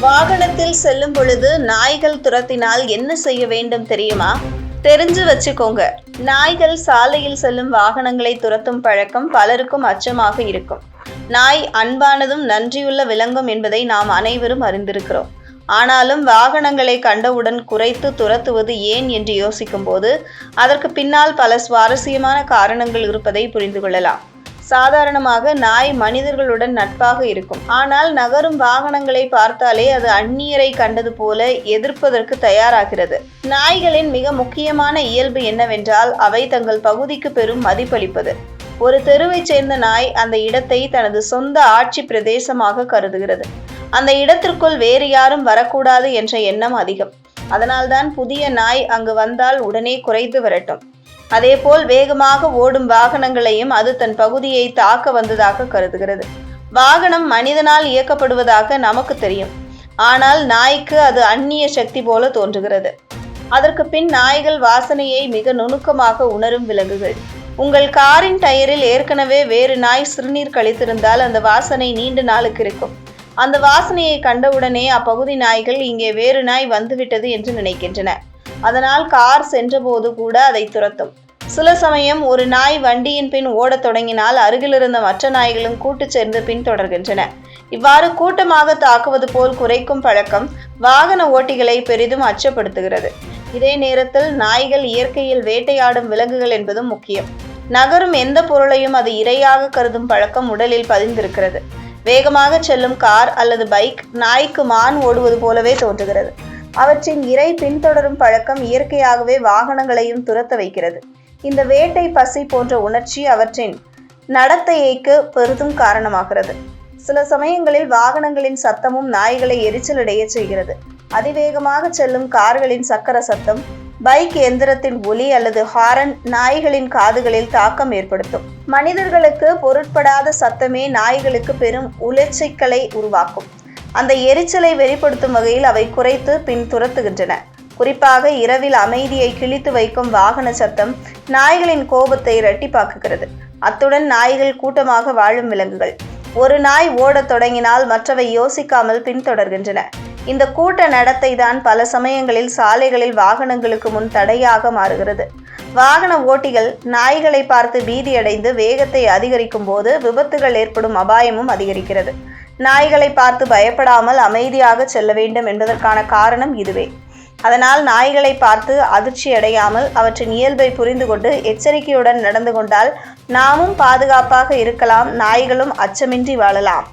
வாகனத்தில் செல்லும் பொழுது நாய்கள் துரத்தினால் என்ன செய்ய வேண்டும் தெரியுமா? தெரிஞ்சு வச்சுக்கோங்க. நாய்கள் சாலையில் செல்லும் வாகனங்களை துரத்தும் பழக்கம் பலருக்கும் அச்சமாக இருக்கும். நாய் அன்பானதும் நன்றியுள்ள விலங்கும் என்பதை நாம் அனைவரும் அறிந்திருக்கிறோம். ஆனாலும் வாகனங்களை கண்டவுடன் குறைத்து துரத்துவது ஏன் என்று யோசிக்கும்போது அதற்கு பின்னால் பல சுவாரஸ்யமான காரணங்கள் இருப்பதை புரிந்து கொள்ளலாம். சாதாரணமாக நாய் மனிதர்களுடன் நட்பாக இருக்கும். ஆனால் நகரும் வாகனங்களை பார்த்தாலே அது அந்நியரை கண்டது போல எதிர்ப்பதற்கு தயாராகிறது. நாய்களின் மிக முக்கியமான இயல்பு என்னவென்றால் அவை தங்கள் பகுதிக்கு பெரும் மதிப்பளிப்பது. ஒரு தெருவைச் சேர்ந்த நாய் அந்த இடத்தை தனது சொந்த ஆட்சி பிரதேசமாக கருதுகிறது. அந்த இடத்திற்குள் வேறு யாரும் வரக்கூடாது என்ற எண்ணம் அதிகம். அதனால்தான் புதிய நாய் அங்கு வந்தால் உடனே குறைத்து வரட்டும். அதேபோல் வேகமாக ஓடும் வாகனங்களையும் அது தன் பகுதியை தாக்க வந்ததாக கருதுகிறது. வாகனம் மனிதனால் இயக்கப்படுவதாக நமக்கு தெரியும். ஆனால் நாய்க்கு அது அந்நிய சக்தி போல தோன்றுகிறது. அதற்கு பின் நாய்கள் வாசனையை மிக நுணுக்கமாக உணரும் விலங்குகள். உங்கள் காரின் டயரில் ஏற்கனவே வேறு நாய் சிறுநீர் கழித்திருந்தால் அந்த வாசனை நீண்ட நாளுக்கு இருக்கும். அந்த வாசனையை கண்டவுடனே அப்பகுதி நாய்கள் இங்கே வேறு நாய் வந்துவிட்டது என்று நினைக்கின்றன. அதனால் கார் சென்றபோது கூட அதை துரத்தும். சில சமயம் ஒரு நாய் வண்டியின் பின் ஓடத் தொடங்கினால் அருகிலிருந்த மற்ற நாய்களும் கூட்டு சேர்ந்து பின்தொடர்கின்றன இவ்வாறு கூட்டமாக தாக்குவது போல் குறைக்கும் பழக்கம் வாகன ஓட்டிகளை பெரிதும் அச்சப்படுத்துகிறது. இதே நேரத்தில் நாய்கள் இயற்கையில் வேட்டையாடும் விலங்குகள் என்பதும் முக்கியம். நகரும் எந்த பொருளையும் அது இரையாக கருதும் பழக்கம் உடலில் பதிந்திருக்கிறது. வேகமாக செல்லும் கார் அல்லது பைக் நாய்க்கு மான் ஓடுவது போலவே தோன்றுகிறது. அவற்றின் இறை பின்தொடரும் பழக்கம் இயற்கையாகவே வாகனங்களையும் துரத்த வைக்கிறது. இந்த வேட்டை பசி போன்ற உணர்ச்சி அவற்றின் நடத்தையைக்கு பெரிதும் காரணமாகிறது. சில சமயங்களில் வாகனங்களின் சத்தமும் நாய்களை எரிச்சலடைய செய்கிறது. அதிவேகமாக செல்லும் கார்களின் சக்கர சத்தம் பைக் எந்திரத்தின் ஒலி அல்லது ஹாரன் நாய்களின் காதுகளில் தாக்கம் ஏற்படுத்தும். மனிதர்களுக்கு பொருட்படாத சத்தமே நாய்களுக்கு பெரும் உளைச்சைக்களை உருவாக்கும். அந்த எரிச்சலை வெளிப்படுத்தும் வகையில் அவை குறைத்து பின் துரத்துகின்றன. குறிப்பாக இரவில் அமைதியை கிழித்து வைக்கும் வாகன சத்தம் நாய்களின் கோபத்தை இரட்டிப்பாக்குகிறது. அத்துடன் நாய்கள் கூட்டமாக வாழும் விலங்குகள். ஒரு நாய் ஓடத் தொடங்கினால் மற்றவை யோசிக்காமல் பின்தொடர்கின்றன. இந்த கூட்ட நடத்தை தான் பல சமயங்களில் சாலைகளில் வாகனங்களுக்கு முன் தடையாக மாறுகிறது. வாகன ஓட்டிகள் நாய்களை பார்த்து பீதியடைந்து வேகத்தை அதிகரிக்கும் போது விபத்துகள் ஏற்படும் அபாயமும் அதிகரிக்கிறது. நாய்களை பார்த்து பயப்படாமல் அமைதியாக செல்ல வேண்டும் என்பதற்கான காரணம் இதுவே. அதனால் நாய்களை பார்த்து அதிர்ச்சி அடையாமல் அவற்றின் இயல்பை புரிந்து கொண்டு எச்சரிக்கையுடன் நடந்து கொண்டால் நாமும் பாதுகாப்பாக இருக்கலாம் நாய்களும் அச்சமின்றி வாழலாம்.